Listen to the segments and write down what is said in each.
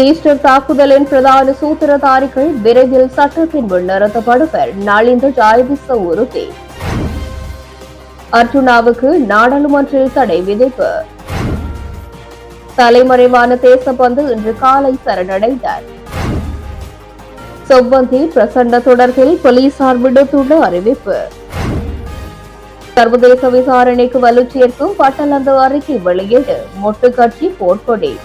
Easter தாக்குதலின் பிரதான சூத்திரதாரிகள் விரைவில் சட்டத்தின் முன் நிறுத்தப்படுவர். நலிந்த ஜாயதிச உறுதி அர்ஜுனாவுக்கு நாடாளுமன்றில் தடை விதிப்பு. தலைமறைவான தேசபந்து இன்று காலை சரணடைந்தார். செவ்வந்தி பிரசண்ட தொடர்பில் போலீசார் விடுத்துள்ள அறிவிப்பு. சர்வதேச விசாரணைக்கு வலுச்சேர்க்கும் பட்டலந்து அறிக்கை வெளியீடு. மொட்டு கட்சி போர்க்கொடி.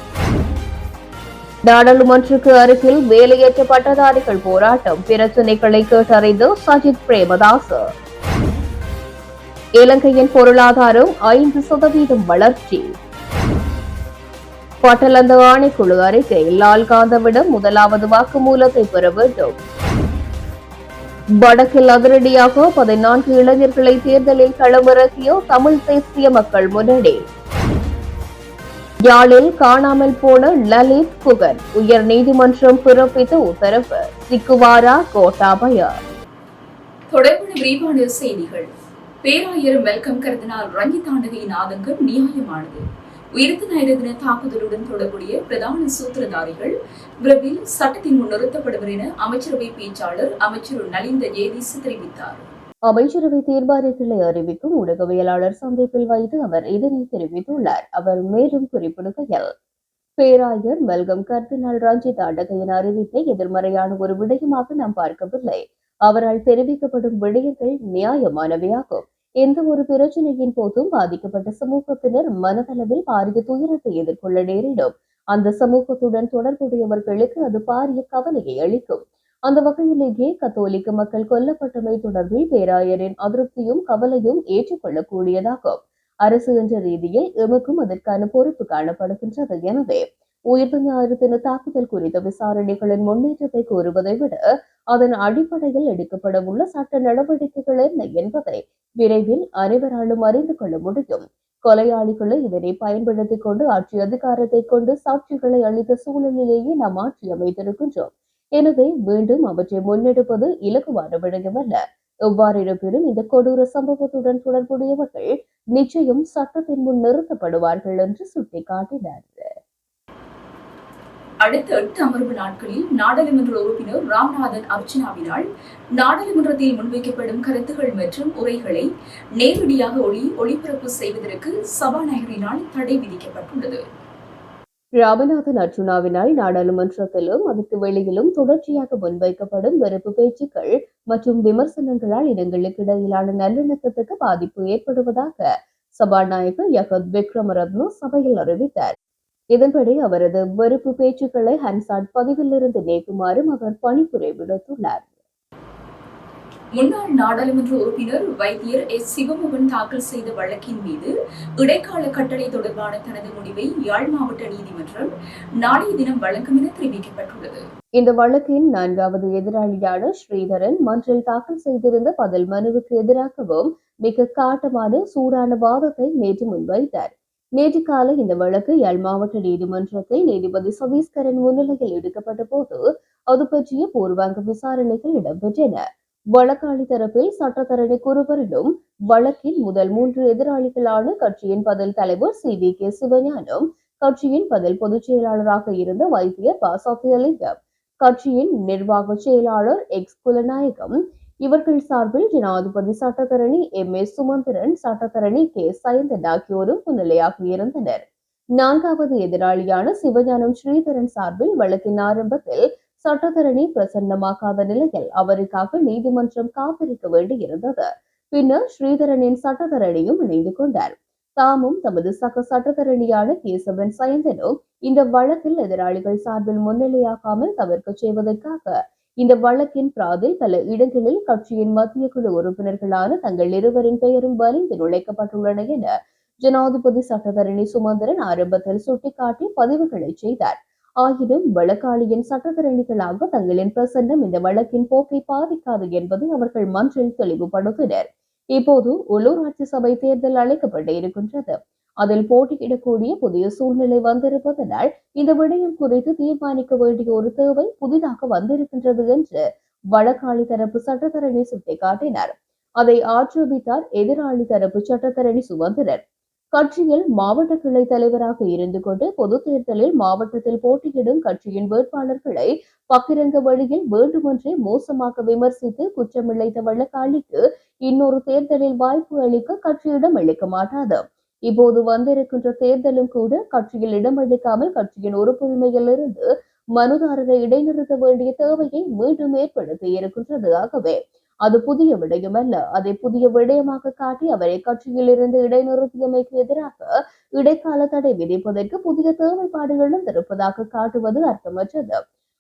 நாடாளுமன்றக்கு அருகில் வேலையேற்ற பட்டதாரிகள் போராட்டம் பிரச்சினைகளை கேட்டறிந்து சஜித் பிரேமதாஸ். இலங்கையின் பொருளாதாரம் ஐந்து சதவீதம் வளர்ச்சி. பட்டலந்த ஆணைக்குழு அறிக்கை லால்காந்தவிடம் முதலாவது வாக்குமூலத்தை பெற வேண்டும். வடக்கில் அதிரடியாக பதினான்கு இளைஞர்களை தேர்தலில் களமிறக்கிய தமிழ் தேசிய மக்கள் முன்னணி. யாழில் காணாமல் போன லலித் புகன் உயர் நீதிமன்றம் பிறப்பித்த உத்தரவு. சிக்குவாரா கோட்டாபய தொடர்பான விரிவான செய்திகள். பேராயர் வெல்கம் கருதினால் ரஞ்சிதாண்டகையின் ஆதங்கம் நியாயமானது. உயிர்த்த ஞாயிறு தின தாக்குதலுடன் தொடர்புடைய பிரதான சூத்திரதாரிகள் விரைவில் சட்டத்தின் முன் நிறுத்தப்படுவர் என அமைச்சரவை பேச்சாளர் அமைச்சர் நலிந்த ஜேதிஸ் தெரிவித்தார். அமைச்சரவை தீர்மானங்களை அறிவிக்கும் ஊடகவியலாளர் சந்திப்பில் வைத்து அவர் இதனை தெரிவித்துள்ளார். அவர் மேலும் குறிப்பிடுகையில் பேராயர் மெல்கம் கர்தினால் ரஞ்சித் ஆண்டகையின் அறிவிப்பை எதிர்மறையான ஒரு விடயமாக நாம் பார்க்கவில்லை. அவரால் தெரிவிக்கப்படும் விடயங்கள் நியாயமானவையாகும். எந்த ஒரு பிரச்சனையின் போதும் பாதிக்கப்பட்ட சமூகத்தினர் மனதளவில் பாரிய துயரத்தை எதிர்கொள்ள நேரிடும். அந்த சமூகத்துடன் தொடர்புடையவர்களுக்கு அது பாரிய கவலையை அளிக்கும். அந்த வகையிலேயே கத்தோலிக்க மக்கள் கொல்லப்பட்டமை தொடர்பில் பேராயரின் அதிருப்தியும் கவலையும் ஏற்றுக்கொள்ளக்கூடியதாகும். அரசு என்ற ரீதியில் எமக்கும் அதற்கான பொறுப்பு காணப்படுகின்றது. எனவே உயிர்த்த ஞாயிறு தின தாக்குதல் குறித்த விசாரணைகளின் முன்னேற்றத்தை கூறுவதை விட அதன் அடிப்படையில் எடுக்கப்பட உள்ள சட்ட நடவடிக்கைகள் என்ன என்பதை விரைவில் அனைவராலும் அறிந்து கொள்ள முடியும். கொலையாளிகளை இதனை பயன்படுத்திக் கொண்டு ஆட்சி அதிகாரத்தை கொண்டு சாட்சிகளை அளித்த சூழலிலேயே நாம் ஆட்சி அமைத்திருக்கின்றோம். எனவே மீண்டும் அவற்றை முன்னெடுப்பது இலகுவான விடயமல்ல. எவ்வாறு இருப்பினும் இந்த கொடூர சம்பவத்துடன் தொடர்புடையவர்கள் நிச்சயம் சட்டத்தின் முன் நிறுத்தப்படுவார்கள் என்று சுட்டிக்காட்டினார். அடுத்த எட்டு அமர்வு நாட்களில் நாடாளுமன்ற உறுப்பினர் ராம்நாதன் அர்ச்சனாவினால் நாடாளுமன்றத்தில் முன்வைக்கப்படும் கருத்துகள் மற்றும் உரைகளை நேரடியாக ஒளி ஒளிபரப்பு செய்வதற்கு சபாநாயகரினால் தடை விதிக்கப்பட்டுள்ளது. ராமநாதன் அர்ஜுனாவினால் நாடாளுமன்றத்திலும் அதற்கு வெளியிலும் தொடர்ச்சியாக முன்வைக்கப்படும் வெறுப்பு பேச்சுக்கள் மற்றும் விமர்சனங்களால் இனங்களுக்கு இடையிலான நல்லிணக்கத்துக்கு பாதிப்பு ஏற்படுவதாக சபாநாயகர் யகத் விக்ரமரத்னு சபையில் அறிவித்தார். இதன்படி அவரது வெறுப்பு பேச்சுக்களை ஹன்சாட் பதிவிலிருந்து நீக்குமாறும் அவர் பணிப்புரை விடுத்துள்ளார். முன்னாள் நாடாளுமன்ற உறுப்பினர் வைத்தியர் எஸ். சிவமோகன் தாக்கல் செய்த வழக்கின் மீது இடைக்கால கட்டளை தொடர்பான தனது முடிவை யாழ் மாவட்ட நீதிமன்றம் நாளைய தினம் வழங்கும் என தெரிவிக்கப்பட்டுள்ளது. இந்த வழக்கின் நான்காவது எதிராளியான ஸ்ரீதரன் மன்றில் தாக்கல் செய்திருந்த பதில் மனுவுக்கு எதிராகவும் மிக காட்டமான சூடான வாதத்தை நேற்று முன்வைத்தார். நேற்று காலை இந்த வழக்கு யாழ் மாவட்ட நீதிமன்றத்தில் நீதிபதி சதீஸ்கரன் முன்னிலையில் எடுக்கப்பட்ட போது அது பற்றிய பூர்வாங்க விசாரணைகள் இடம்பெற்றன. வழக்காளி தரப்பில் சட்டத்தரணி குருவரிலும் வழக்கின் முதல் மூன்று எதிராளிகளான கட்சியின் பதில் தலைவர் சி வி கே சிவஞானம் கட்சியின் பதில் பொதுச் செயலாளராக இருந்த வைத்தியர் பாசாத்தியலிங்கம் கட்சியின் நிர்வாக செயலாளர் எக்ஸ் குலநாயகம் இவர்கள் சார்பில் ஜனாதிபதி சட்டத்தரணி எம். ஏ. சுமந்திரன் சட்டத்தரணி கே. சயந்தன் ஆகியோரும் முன்னிலையாக இருந்தனர். நான்காவது எதிராளியான சிவஞானம் ஸ்ரீதரன் சார்பில் வழக்கின் ஆரம்பத்தில் சட்டத்தரணி பிரசன்னமாகாத நிலையில் அவருக்காக நீதிமன்றம் காத்திருக்க வேண்டியிருந்தது. பின்னர் ஸ்ரீதரனின் சட்டத்தரணியும் இணைந்து கொண்டார். தாமும் தமது சக சட்டத்தரணியான கேசவன் சயந்தனும் இந்த வழக்கில் எதிராளிகள் சார்பில் முன்னிலையாகாமல் தவிர்க்க செய்வதற்காக இந்த வழக்கின் பிராதில் பல இடங்களில் கட்சியின் மத்திய குழு உறுப்பினர்களான தங்கள் இருவரின் பெயரும் வலிந்து நுழைக்கப்பட்டுள்ளன என ஜனாதிபதி சட்டத்தரணி சுமந்திரன் ஆரம்பத்தில் சுட்டிக்காட்டி பதிவுகளை செய்தார். ஆயினும் வழக்காளியின் சட்டத்தரணிகளாக தங்களின் பிரசன்னம் இந்த வழக்கின் போக்கை பாதிக்காது என்பதை அவர்கள் மன்றில் தெளிவுபடுத்தினர். இப்போது உள்ளூராட்சி சபை தேர்தல் அழைக்கப்பட்டு இருக்கின்றது. அதில் போட்டியிடக்கூடிய புதிய சூழ்நிலை வந்திருப்பதனால் இந்த விடயம் குறித்து தீர்மானிக்க வேண்டிய ஒரு தேவை புதிதாக வந்திருக்கின்றது என்று வழக்காளி தரப்பு சட்டத்தரணி சுட்டிக்காட்டினார். அதை ஆட்சேபித்தார் எதிராளி தரப்பு சட்டத்தரணி சுமந்திரன் கட்சியில் மாவட்ட கிளை தலைவராக இருந்து கொண்டு பொதுத் தேர்தலில் மாவட்டத்தில் போட்டியிடும் கட்சியின் வேட்பாளர்களை பக்கிரங்க வழியில் வேண்டுமென்றே மோசமாக விமர்சித்து குற்றமிழைத்த வழக்காளிக்கு இன்னொரு தேர்தலில் வாய்ப்பு அளிக்க கட்சியிடம் அளிக்க மாட்டாது. இப்போது வந்திருக்கின்ற தேர்தலும் கூட கட்சியில் இடமளிக்காமல் கட்சியின் உறுப்புரிமையிலிருந்து மனுதாரரை இடைநிறுத்த வேண்டிய தேவையை மீண்டும் ஏற்படுத்தி இருக்கின்றது. ஆகவே அது புதிய விடயமல்ல அதை புதிய விடயமாக காட்டி அவரை கட்சியிலிருந்து இடைநிறுத்தியமைக்கு எதிராக இடைக்கால தடை விதிப்பதற்கு புதிய தேவைப்பாடுகளும் இருப்பதாக காட்டுவது அர்த்தமற்றது.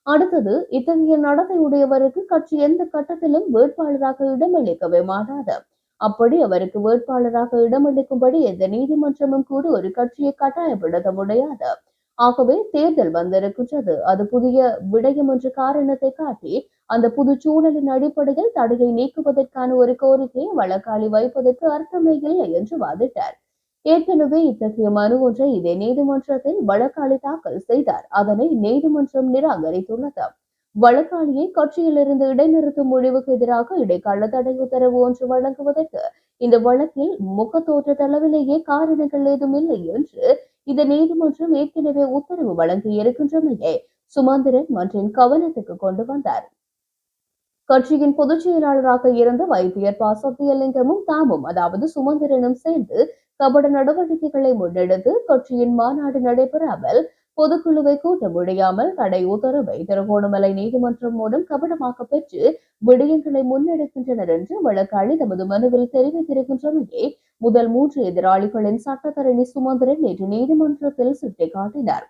அடுத்தது இத்தகைய நடத்தை உடையவருக்கு கட்சி எந்த கட்டத்திலும் வேட்பாளராக இடமளிக்கவே மாட்டாது. அப்படி அவருக்கு வேட்பாளராக இடமளிக்கும்படி எந்த நீதிமன்றமும் கூட ஒரு கட்சியை கட்டாயப்படுத்த முடியாது. ஆகவே தேர்தல் வந்திருக்கின்றது. அது புதிய விடயம் என்ற காரணத்தை காட்டி அந்த புது சூழலின் அடிப்படையில் தடையை நீக்குவதற்கான ஒரு கோரிக்கையை வழக்காளி வைப்பதற்கு அர்த்தமே இல்லை என்று வாதிட்டார். ஏற்கனவே இத்தகைய மனு ஒன்றை இதே நீதிமன்றத்தில் வழக்காளி தாக்கல் செய்தார். அதனை நீதிமன்றம் நிராகரித்துள்ளது. வழக்காளியை கட்சியிலிருந்து இடைநிறுத்தும் முடிவுக்கு எதிராக இடைக்கால தடை உத்தரவு ஒன்று வழங்குவதற்கு இந்த வழக்கில் முகத்தோற்றத்தளவிலேயே காரணங்கள் ஏதும் இல்லை என்று இந்த நீதிமன்றம் ஏற்கனவே உத்தரவு வழங்கி இருக்கின்றமையே சுமந்திரன் மன்றின் கவனத்துக்கு கொண்டு வந்தார். கட்சியின் பொதுச் செயலாளராக இருந்த வைத்தியர் ப சத்தியலிங்கமும் தாமும் அதாவது சுமந்திரனும் சேர்ந்து கபட நடவடிக்கைகளை முன்னெடுத்து கட்சியின் மாநாடு நடைபெறாமல் பொதுக்குழுவை கூட்ட முடியாமல் தடை உத்தரவை திருகோணமலை நீதிமன்றம் மூலம் கபடமாக பெற்று விடயங்களை முன்னெடுக்கின்றனர் என்று வழக்காளி தமது மனுவில் தெரிவித்திருக்கின்றமையை முதல் மூன்று எதிராளிகளின் சட்டத்தரணி சுமந்திரன் நேற்று நீதிமன்றத்தில் சுட்டிக்காட்டினார்.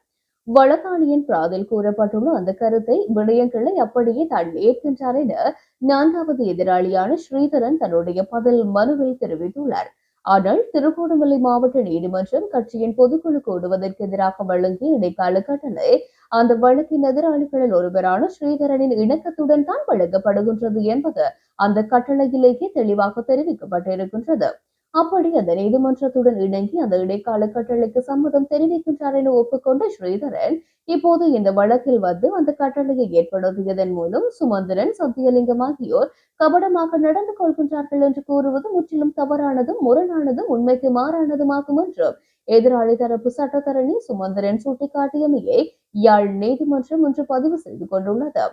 வழக்காளியின் பிராதில் கூறப்பட்டுள்ள அந்த கருத்தை விடயங்களை அப்படியே தான் ஏற்கின்றார் என நான்காவது எதிராளியான ஸ்ரீதரன் தன்னுடைய பதில் மனுவில் தெரிவித்துள்ளார். ஆனால் திருகோணமலை மாவட்ட நீதிமன்றம் கட்சியின் பொதுக்குழு கூடுவதற்கு எதிராக வழங்கிய இடைக்கால கட்டளை அந்த வழக்கின் எதிராளிகளில் ஒருவரான ஸ்ரீதரனின் இணக்கத்துடன் தான் வழங்கப்படுகின்றது என்பது அந்த கட்டளையிலேயே தெளிவாக தெரிவிக்கப்பட்டிருக்கின்றது. அப்படி அந்த நீதிமன்றத்துடன் இணங்கி அந்த இடைக்கால கட்டளைக்கு சம்மதம் தெரிவிக்கின்றார் என ஒப்புக்கொண்ட ஸ்ரீதரன் இப்போது இந்த வழக்கில் வந்து அந்த கட்டளையை ஏற்படுத்தியதன் மூலம் சுமந்திரன் சத்தியலிங்கம் ஆகியோர் கபடமாக நடந்து கொள்கின்றார்கள் என்று கூறுவது முற்றிலும் தவறானதும் முரணானதும் உண்மைக்கு மாறானதுமாகும் என்றும் எதிராளி தரப்பு சட்டத்தரணி சுமந்திரன் சுட்டிக்காட்டியமையை யாழ் நீதிமன்றம் இன்று பதிவு செய்து கொண்டுள்ளது.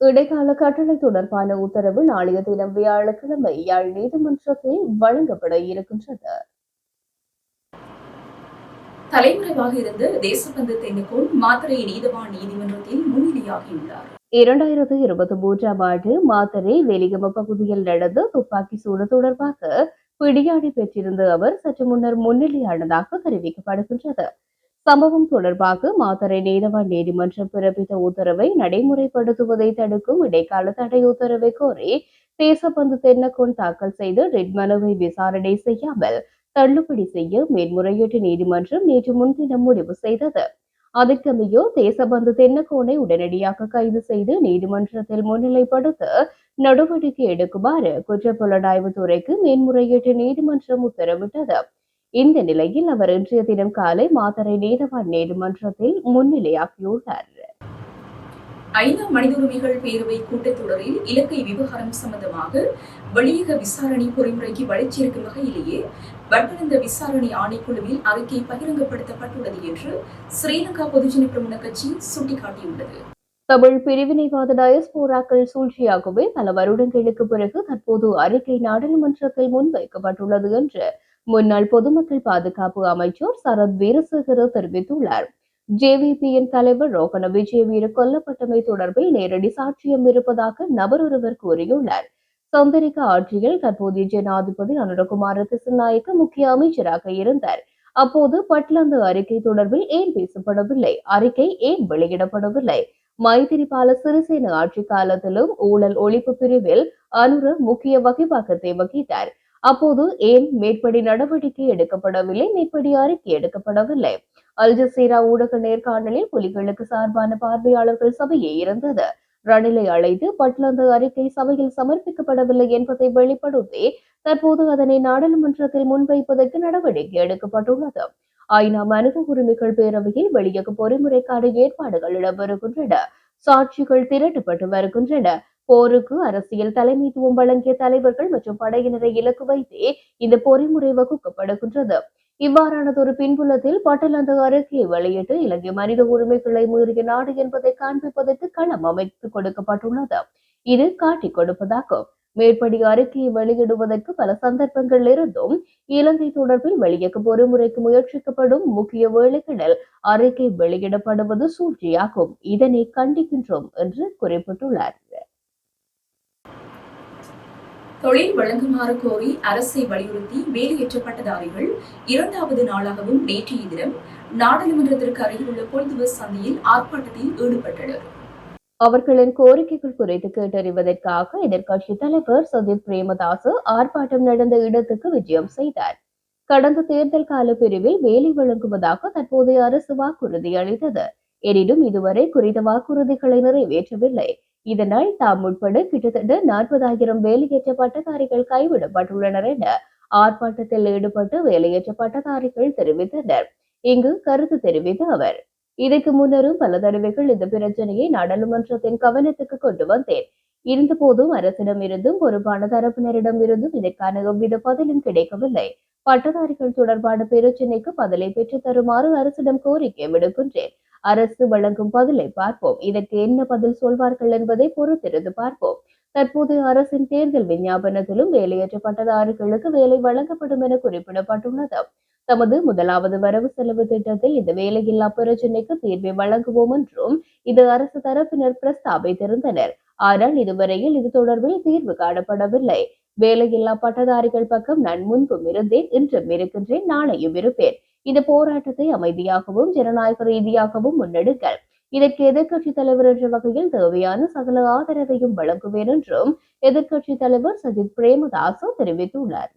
இடைக்கால கட்டளை தொடர்பான உத்தரவு நாளைய தினம் வியாழக்கிழமை யாழ் நீதிமன்றத்தில் வழங்கப்பட இருக்கின்றது. தலைமறைவாக இருந்த தேசபந்து தென்னுகோள் மாத்தறை நீதவான் நீதிமன்றத்தில் முன்னிலையாகியுள்ளார் இரண்டாயிரத்து இருபத்தி மூன்றாம் ஆண்டு மாத்தரை வெலிகம பகுதியில் நடந்த துப்பாக்கி சூடு தொடர்பாக பிடியாடி பெற்றிருந்த அவர் சற்று முன்னர் முன்னிலையானதாக தெரிவிக்கப்படுகின்றது. சம்பவம் தொடர்பாக மாத்தரை நீதவான் நீதிமன்றம் பிறப்பித்த உத்தரவை நடைமுறைப்படுத்துவதை தடுக்கும் இடைக்கால தடை உத்தரவை கோரி தேசபந்து தென்னக்கோன் தாக்கல் செய்த ரிட் மனுவை விசாரணை செய்யாமல் தள்ளுபடி செய்ய மேல்முறையீட்டு நீதிமன்றம் நேற்று முன்தினம் முடிவு செய்தது. அதற்கமையோ தேசபந்து தென்னக்கோனை உடனடியாக கைது செய்து நீதிமன்றத்தில் முன்னிலைப்படுத்த நடவடிக்கை எடுக்குமாறு குற்றப்புலனாய்வு துறைக்கு மேன்முறையீட்டு நீதிமன்றம் உத்தரவிட்டது. இந்த நிலையில் அவர் இன்றைய தினம் காலை மாத்தறை நீதவான் நீதிமன்றத்தில் முன்னிலையாகியுள்ளார். ஐநா மனித உரிமைகள் பேரவை கூட்டத்தொடரில் இலங்கை விவகாரம் சம்பந்தமாக வெளியக விசாரணை பொறிமுறைக்கு வளர்ச்சியிருக்கும் வகையிலேயே வட்டநந்த விசாரணை ஆணைக்குழுவில் அறிக்கை பகிரங்கப்படுத்தப்பட்டுள்ளது என்று ஸ்ரீலங்கா பொதுஜன பிரமுன கட்சி சுட்டிக்காட்டியுள்ளது. தமிழ் பிரிவினைவாத டயஸ்போராக்கள் சூழ்ச்சியாகவே பல வருடங்களுக்கு பிறகு தற்போது அறிக்கை நாடாளுமன்றத்தில் முன்வைக்கப்பட்டுள்ளது என்று முன்னாள் பொதுமக்கள் பாதுகாப்பு அமைச்சர் சரத் வீரசேகர தெரிவித்துள்ளார். ஜேவிபியின் தலைவர் ரோகண விஜயவீர கொல்லப்பட்டமை தொடர்பில் நேரடி சாட்சியம் இருப்பதாக நபர் ஒருவர் கூறியுள்ளார். சந்தரிக்க ஆட்சியில் தற்போதைய ஜனாதிபதி அனுரகுமார திசுநாயக்க முக்கிய அமைச்சராக இருந்தார். அப்போது பட்லந்து அறிக்கை தொடர்பில் ஏன் பேசப்படவில்லை? அறிக்கை ஏன் வெளியிடப்படவில்லை? மைத்திரிபால சிறிசேன ஆட்சி காலத்திலும் ஊழல் ஒழிப்பு பிரிவில் அனுர முக்கிய வகைப்பாக்கத்தை வகித்தார் அப்போது ஏன் மேற்படி நடவடிக்கை எடுக்கப்படவில்லை? மேற்படி அறிக்கை எடுக்கப்படவில்லை. அல் ஜசீரா ஊடக நேர்காணலில் புலிகளுக்கு சார்பான பார்வையாளர்கள் சபையே இருந்தது. ரணிலை அழைத்து பட்லந்து அறிக்கை சபையில் சமர்ப்பிக்கப்படவில்லை என்பதை வெளிப்படுத்தி தற்போது அதனை நாடாளுமன்றத்தில் முன்வைப்பதற்கு நடவடிக்கை எடுக்கப்பட்டுள்ளது. ஐநா மனித உரிமைகள் பேரவையில் வெளியக பொறிமுறைக்கான ஏற்பாடுகள் இடம்பெறுகின்றன. சாட்சிகள் திரட்டப்பட்டு வருகின்றன. போருக்கு அரசியல் தலைமைத்துவம் வழங்கிய தலைவர்கள் மற்றும் படையினரை இலக்கு வைத்தே இந்த பொறிமுறை வகுக்கப்படுகின்றது. இவ்வாறானதொரு பின்புலத்தில் பட்டலந்து அறிக்கையை வெளியிட்டு இலங்கை மனித உரிமைகளை மீறிய நாடு என்பதை காண்பிப்பதற்கு களம் அமைத்துக் கொடுக்கப்பட்டுள்ளது. இது காட்டிக் கொடுப்பதாகும். மேற்படி அறிக்கையை வெளியிடுவதற்கு பல சந்தர்ப்பங்கள் இருந்தும் இலங்கை தொடர்பில் வெளியக்கு பொறுமுறைக்கு முயற்சிக்கப்படும் முக்கிய வேலைகளில் அறிக்கை வெளியிடப்படுவது சூழ்ச்சியாகும். இதனை கண்டிக்கின்றோம் என்று குறிப்பிட்டுள்ளார். தொழில் வழங்குமாறு கோரி அரசை வலியுறுத்தி வேலையேற்றப்பட்டதாரிகள் இரண்டாவது நாளாகவும் நேற்றைய தினம் நாடாளுமன்றத்திற்கு அருகிலுள்ள பொழுதுவர் சந்தையில் ஆர்ப்பாட்டத்தில் ஈடுபட்டனர். அவர்களின் கோரிக்கைகள் குறித்து கேட்டறிவதற்காக எதிர்க்கட்சி தலைவர் சஜித் பிரேமதாசு ஆர்ப்பாட்டம் நடந்த இடத்துக்கு விஜயம் செய்தார். கடந்த தேர்தல் கால பிரிவில் வேலை வழங்குவதாக தற்போதைய அரசு வாக்குறுதி அளித்தது. எனினும் இதுவரை குறித்த வாக்குறுதிகளை நிறைவேற்றவில்லை. இதனால் தாம் உட்பட கிட்டத்தட்ட நாற்பதாயிரம் வேலையற்ற பட்டதாரிகள் கைவிடப்பட்டுள்ளனர் என ஆர்ப்பாட்டத்தில் ஈடுபட்டு வேலையற்ற பட்டதாரிகள் தெரிவித்தனர். இங்கு கருத்து தெரிவித்த அவர் இதற்கு முன்னரும் பல தடவைகள் இந்த பிரச்சனையை நாடாளுமன்றத்தின் கவனத்துக்கு கொண்டு வந்தேன். இருந்த போதும் அரசிடம் இருந்தும் பொறுப்பான தரப்பினரிடம் இருந்தும் இதற்கான எவ்வித பதிலும் கிடைக்கவில்லை. பட்டதாரிகள் தொடர்பான பிரச்சினைக்கு பதிலை பெற்றுத் தருமாறு அரசிடம் கோரிக்கை விடுக்கின்றேன். அரசு வழங்கும் பதிலை பார்ப்போம். இதற்கு என்ன பதில் சொல்வார்கள் என்பதை பொறுத்திருந்து பார்ப்போம். தற்போதைய அரசின் தேர்தல் விஞ்ஞாபனத்திலும் வேலையற்ற பட்டதாரிகளுக்கு வேலை வழங்கப்படும் என குறிப்பிடப்பட்டுள்ளது. தமது முதலாவது வரவு செலவு திட்டத்தில் இந்த வேலையில்லா பிரச்சினைக்கு தீர்வை வழங்குவோம் என்றும் இது அரசு தரப்பினர் பிரஸ்தாபித்திருந்தனர். ஆனால் இதுவரையில் இது தொடர்பில் தீர்வு காணப்படவில்லை. வேலையில்லா பட்டதாரிகள் பக்கம் நான் முன்பும் இருந்தேன் இன்றும் இருக்கின்றேன் நாளையும் இருப்பேன். இந்த போராட்டத்தை அமைதியாகவும் ஜனநாயக ரீதியாகவும் முன்னெடுக்க இதற்கு எதிர்க்கட்சி தலைவர் என்ற வகையில் தேவையான சகல ஆதரவையும் வழங்குவேன் என்றும் எதிர்க்கட்சி தலைவர் சஜித் பிரேமதாசு தெரிவித்துள்ளார்.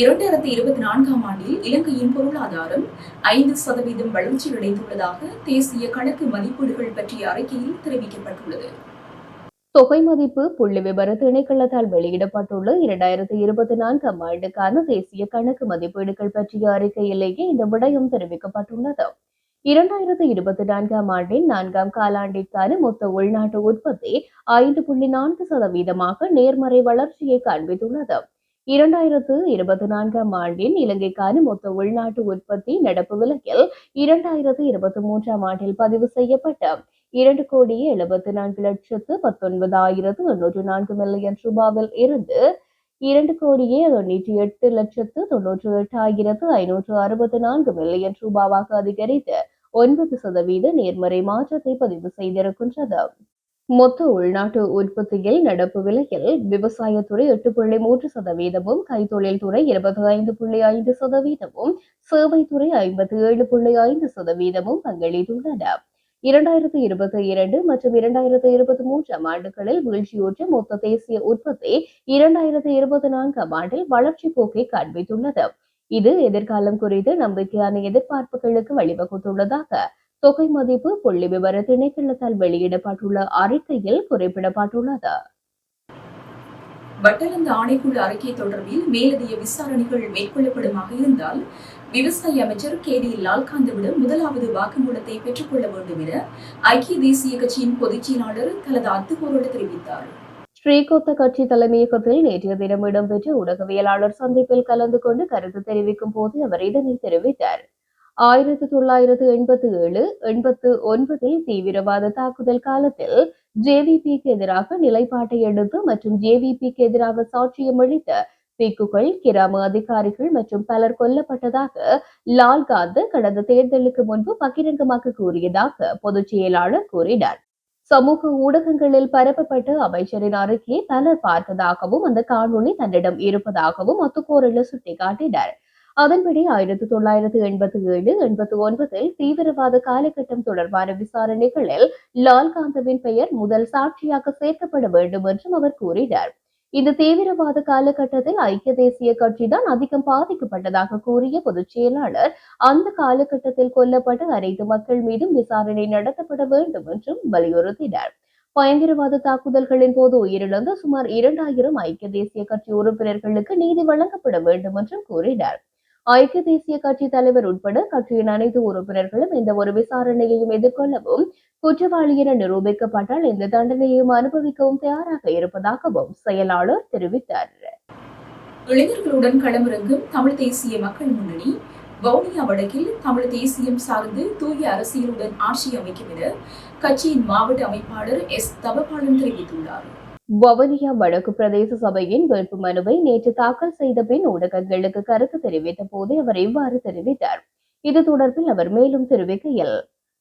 இரண்டாயிரத்தி இருபத்தி நான்காம் ஆண்டில் இலங்கையின் பொருளாதாரம் ஐந்து சதவீதம் வளர்ச்சியடைந்துள்ளதாக தேசிய கணக்கு மதிப்பீடுகள் பற்றிய அறிக்கையில் தெரிவிக்கப்பட்டுள்ளது. தொகை மதிப்பு புள்ளி விவர திணைக்களத்தால் வெளியிடப்பட்டுள்ள இரண்டாயிரத்தி இருபத்தி நான்காம் ஆண்டுக்கான தேசிய கணக்கு மதிப்பீடுகள் பற்றிய அறிக்கையிலேயே இந்த விடயம் தெரிவிக்கப்பட்டுள்ளது. இரண்டாயிரத்தி இருபத்தி நான்காம் ஆண்டின் நான்காம் காலாண்டிற்கான மொத்த உள்நாட்டு உற்பத்தி ஐந்து புள்ளி நான்கு சதவீதமாக நேர்மறை வளர்ச்சியை காண்பித்துள்ளது. இரண்டாயிரத்து இருபத்தி நான்காம் ஆண்டின் இலங்கைக்கான மொத்த உள்நாட்டு உற்பத்தி நடப்பு விலையில் இரண்டாயிரத்து இருபத்தி மூன்றாம் ஆண்டில் பதிவு செய்யப்பட்ட இரண்டு கோடியே எழுபத்தி நான்கு லட்சத்து பத்தொன்பதாயிரத்து எண்ணூற்று நான்கு மில்லியன் ரூபாவில் இருந்து இரண்டு கோடியே தொண்ணூற்றி எட்டு லட்சத்து தொன்னூற்று எட்டாயிரத்து ஐநூற்று அறுபத்தி நான்கு மில்லியன் ரூபாவாக அதிகரித்து ஒன்பது சதவீத நேர்மறை மாற்றத்தை பதிவு செய்திருக்கின்றது. மொத்த உள்நாட்டு உற்பத்தியில் நடப்பு விலையில் விவசாயத்துறை எட்டு புள்ளி மூன்று சதவீதமும் கைத்தொழில் துறை இருபத்தி ஐந்து புள்ளி ஐந்து சதவீதமும் சேவைத்துறை ஐம்பத்தி ஏழு புள்ளி ஐந்து சதவீதமும் பங்களித்துள்ளன. இரண்டாயிரத்தி இருபத்தி இரண்டு மற்றும் இரண்டாயிரத்தி இருபத்தி மூன்றாம் ஆண்டுகளில் வீழ்ச்சியுற்ற மொத்த தேசிய உற்பத்தி இரண்டாயிரத்தி இருபத்தி நான்காம் ஆண்டில் வளர்ச்சி போக்கை காண்பித்துள்ளது. இது எதிர்காலம் குறித்து நம்பிக்கையான எதிர்பார்ப்புகளுக்கு வழிவகுத்துள்ளதாக தொகை மதிப்பு புள்ளி விவர திணைக்களத்தால் வெளியிடப்பட்டுள்ள அறிக்கையில் குறிப்பிடப்பட்டுள்ளது. வட்டலந்த ஆணைக்குழு அறிக்கை தொடர்பில் மேலதிக விசாரணைகள் மேற்கொள்ளப்படுமாக இருந்தால் விவசாய அமைச்சர் கே டி லால்காந்தவிடம் முதலாவது வாக்குமூலத்தை பெற்றுக்கொள்ள வேண்டும் என ஐக்கிய தேசிய கட்சியின் பொதுச் செயலாளர் தனது அத்துப்போரோடு தெரிவித்தார். ஸ்ரீகொத்த கட்சி தலைமையகத்தில் நேற்றைய தினம் இடம்பெற்ற ஊடகவியலாளர் சந்திப்பில் கலந்து கொண்டு கருத்து தெரிவிக்கும் போது அவர் இதனை தெரிவித்தார். ஆயிரத்தி தொள்ளாயிரத்து எண்பத்தி ஏழு எண்பத்து ஒன்பதில் தீவிரவாத தாக்குதல் காலத்தில் ஜேவிபிக்கு எதிராக நிலைப்பாட்டை எடுத்து மற்றும் ஜேவிபிக்கு எதிராக சாட்சியம் அளித்த பிக்குகள் கிராம அதிகாரிகள் மற்றும் பலர் கொல்லப்பட்டதாக லால்காந்து கடந்த தேர்தலுக்கு முன்பு பகிரங்கமாக கூறியதாக பொதுச் செயலாளர் கூறினார். சமூக ஊடகங்களில் பரப்பப்பட்டு அமைச்சரின் அறிக்கையை பலர் பார்த்ததாகவும் அந்த காணொளி தன்னிடம் இருப்பதாகவும் ஒத்துக்கோரில் சுட்டிக்காட்டினார். அதன்படி ஆயிரத்தி தொள்ளாயிரத்தி எண்பத்தி ஏழு எண்பத்தி ஒன்பதில் தீவிரவாத காலகட்டம் தொடர்பான விசாரணைகளில் லால்காந்தவின் பெயர் முதல் சாட்சியாக சேர்க்கப்பட வேண்டும் என்றும் அவர் கூறினார். இந்த தீவிரவாத காலகட்டத்தில் ஐக்கிய தேசிய கட்சிதான் அதிகம் பாதிக்கப்பட்டதாக கூறிய பொதுச் செயலாளர் அந்த காலகட்டத்தில் கொல்லப்பட்ட அனைத்து மக்கள் மீதும் விசாரணை நடத்தப்பட வேண்டும் என்றும் வலியுறுத்தினார். பயங்கரவாத தாக்குதல்களின் போது உயிரிழந்த சுமார் இரண்டாயிரம் ஐக்கிய தேசிய கட்சி உறுப்பினர்களுக்கு நீதி வழங்கப்பட வேண்டும் என்றும் கூறினார். ஐக்கிய தேசிய கட்சி தலைவர் உட்பட கட்சியின் அனைத்து உறுப்பினர்களும் எந்த ஒரு விசாரணையையும் எதிர்கொள்ளவும் குற்றவாளி என நிரூபிக்கப்பட்டால் எந்த தண்டனையையும் அனுபவிக்கவும் தயாராக இருப்பதாகவும் செயலாளர் தெரிவித்தார். இளைஞர்களுடன் களமிறங்கும் தமிழ் தேசிய மக்கள் முன்னணி வவுனியா வடக்கில் தமிழ் தேசியம் சார்ந்து தூய அரசியலுடன் ஆட்சி அமைக்கும் என கட்சியின் மாவட்ட அமைப்பாளர் எஸ் தபபாலன் தெரிவித்துள்ளார். வவுனியா வடக்கு பிரதேச சபையின் வேட்பு மனுவை நேற்று தாக்கல் செய்த பின் ஊடகங்களுக்கு கருத்து தெரிவித்த போது அவர் இவ்வாறு தெரிவித்தார். இது தொடர்பில் அவர் மேலும் தெரிவிக்கையில்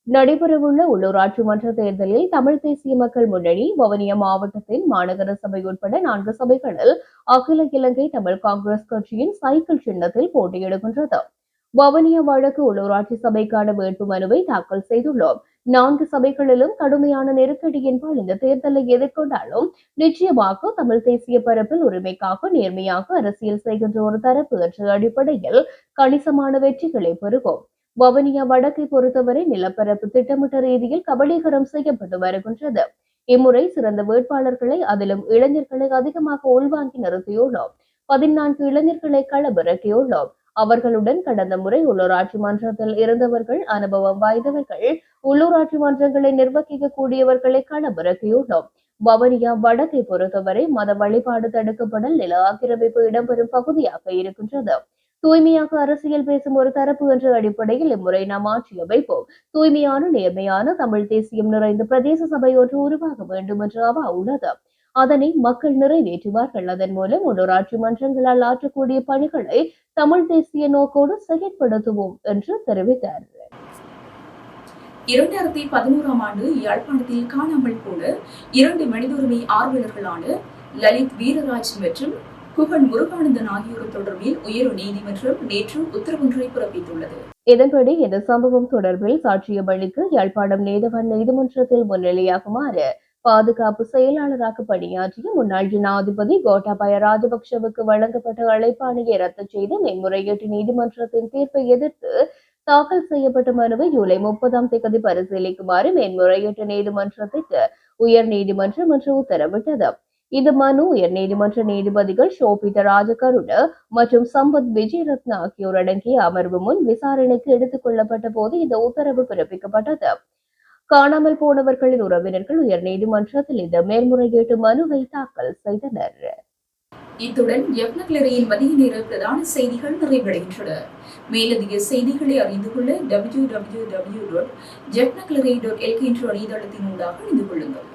நடைபெறவுள்ள உள்ளூராட்சி மன்ற தேர்தலில் தமிழ் தேசிய மக்கள் முன்னணி வவுனியா மாவட்டத்தின் மாநகர சபை உட்பட நான்கு சபைகளில் அகில இலங்கை தமிழ் காங்கிரஸ் கட்சியின் சைக்கிள் சின்னத்தில் போட்டியிடுகின்றது. வவுனியா வழக்கு உள்ளூராட்சி சபைக்கான வேட்பு மனுவை தாக்கல் செய்துள்ளோம். நான்கு சபைகளிலும் கடுமையான நெருக்கடியின்பால் இந்த தேர்தலை எதிர்கொண்டாலும் நிச்சயமாக தமிழ் தேசிய பரப்பில் உரிமைக்காக நேர்மையாக அரசியல் செய்கின்ற ஒரு தரப்பு என்ற அடிப்படையில் கணிசமான வெற்றிகளை பெறுவோம். வவுனியா வடக்கை பொறுத்தவரை நிலப்பரப்பு திட்டமிட்ட ரீதியில் கபலீகரம் செய்யப்பட்டு வருகின்றது. இம்முறை சிறந்த வேட்பாளர்களை அதிலும் இளைஞர்களை அதிகமாக உள்வாங்கி நிறுத்தியுள்ளோம். பதினான்கு இளைஞர்களை களமிறக்கியுள்ளோம். அவர்களுடன் கடந்த முறை உள்ளூராட்சி மன்றத்தில் இருந்தவர்கள் அனுபவம் வாய்ந்தவர்கள் உள்ளூராட்சி மன்றங்களை நிர்வகிக்க கூடியவர்களை களமிறக்கியுள்ளோம். வவனியா வடக்கை பொறுத்தவரை மத வழிபாடு தடுக்கப்படல் நில ஆக்கிரமிப்பு இடம்பெறும் பகுதியாக இருக்கின்றது. தூய்மையாக அரசியல் பேசும் ஒரு தரப்பு என்ற அடிப்படையில் இம்முறை நாம் ஆட்சி அமைப்போம். தூய்மையான நேர்மையான தமிழ் தேசியம் நிறைந்த பிரதேச சபை ஒன்று உருவாக வேண்டும் என்று அவா உள்ளது. அதனை மக்கள் நிறைவேற்றுவார்கள். அதன் மூலம் உள்ளூராட்சி மன்றங்களால் ஆற்றக்கூடிய பணிகளை தமிழ் தேசிய நோக்கோடு செயற்படுத்துவோம் என்று தெரிவித்தார். இரண்டாயிரத்தி பதினோராம் ஆண்டு யாழ்ப்பாணத்தில் காணாமல் போன இரண்டு மனித உரிமை ஆர்வலர்களான லலித் வீரராஜ் மற்றும் குகன் முருகானந்தன் ஆகியோர் தொடர்பில் உயர் நீதிமன்றம் நேற்று உத்தரவொன்றை பிறப்பித்துள்ளது. இதன்படி இந்த சம்பவம் தொடர்பில் சாட்சியம் அளிக்க யாழ்ப்பாணம் நீதவான் நீதிமன்றத்தில் முன்னிலையாகுமாறு பாதுகாப்பு செயலாளராக பணியாற்றிய முன்னாள் ஜனாதிபதி கோட்டாபய ராஜபக்ஷவுக்கு வழங்கப்பட்ட அழைப்பாணையை ரத்து செய்து மேன்முறையீட்டு நீதிமன்றத்தின் தீர்ப்பை எதிர்த்து தாக்கல் செய்யப்பட்ட மனுவை ஜூலை முப்பதாம் தேதி பரிசீலிக்குமாறு மேன்முறையீட்டு நீதிமன்றத்திற்கு உயர் நீதிமன்றம் இன்று உத்தரவிட்டது. இந்த மனு உயர் நீதிமன்ற நீதிபதிகள் ஷோபித ராஜகருட மற்றும் சம்பத் விஜயரத்ன ஆகியோர் அடங்கிய அமர்வு முன் விசாரணைக்கு எடுத்துக் கொள்ளப்பட்ட போது இந்த உத்தரவு பிறப்பிக்கப்பட்டது. காணாமல் போனவர்களின் உறவினர்கள் உயர்நீதிமன்றத்தில் இந்த மேல்முறையீட்டு மனுவை தாக்கல் செய்தனர். இத்துடன் எவ்னக்லரியின் மதிய நேர பிரதான செய்திகள் நிறைவடைகின்றன. மேலதிக செய்திகளை அறிந்து கொள்ள டபிள்யூ டபிள்யூ டபிள்யூ டாட் ஜெப்னக்லரி டாட் எல்கே என்ற இணையதளத்தின் ஊடாக அறிந்து கொள்ளுங்கள்.